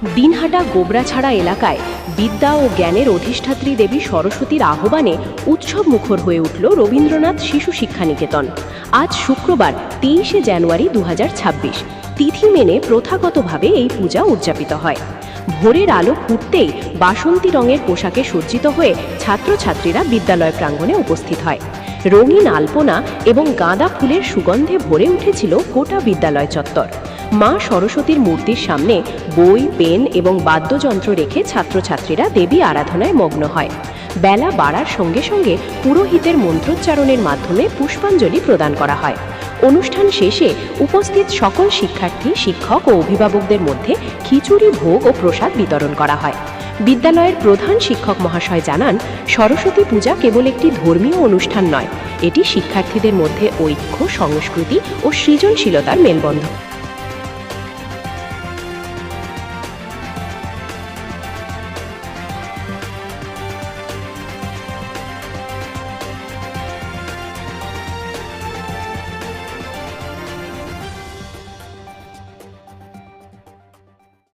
পুরুলিয়া গোবরাছাড়া এলাকায় বিদ্যা ও জ্ঞানের অধিষ্ঠাত্রী দেবী সরস্বতীর আহ্বানে উৎসব মুখর হয়ে উঠল রবীন্দ্রনাথ শিশু শিক্ষা নিকেতন আজ শুক্রবার, তেইশে জানুয়ারি দু হাজার ছাব্বিশ। তিথি মেনে প্রথাগতভাবে এই পূজা উদযাপিত হয়। ভোরের আলো ফুটতেই বাসন্তী রঙের পোশাকে সজ্জিত হয়ে ছাত্রছাত্রীরা বিদ্যালয় প্রাঙ্গণে উপস্থিত হয়। রঙিন আলপনা এবং গাঁদা ফুলের সুগন্ধে ভরে উঠেছিল গোটা বিদ্যালয় চত্বর। মা সরস্বতীর মূর্তির সামনে বই, পেন এবং বাদ্যযন্ত্র রেখে ছাত্রছাত্রীরা দেবী আরাধনায় মগ্ন হয়। বেলা বাড়ার সঙ্গে সঙ্গে পুরোহিতের মন্ত্রোচ্চারণের মাধ্যমে পুষ্পাঞ্জলি প্রদান করা হয়। অনুষ্ঠান শেষে উপস্থিত সকল শিক্ষার্থী, শিক্ষক ও অভিভাবকদের মধ্যে খিচুড়ি, ভোগ ও প্রসাদ বিতরণ করা হয়। বিদ্যালয়ের প্রধান শিক্ষক মহাশয় জানান, সরস্বতী পূজা কেবল একটি ধর্মীয় অনুষ্ঠান নয়, এটি শিক্ষার্থীদের মধ্যে ঐক্য, সংস্কৃতি ও সৃজনশীলতার মেলবন্ধন।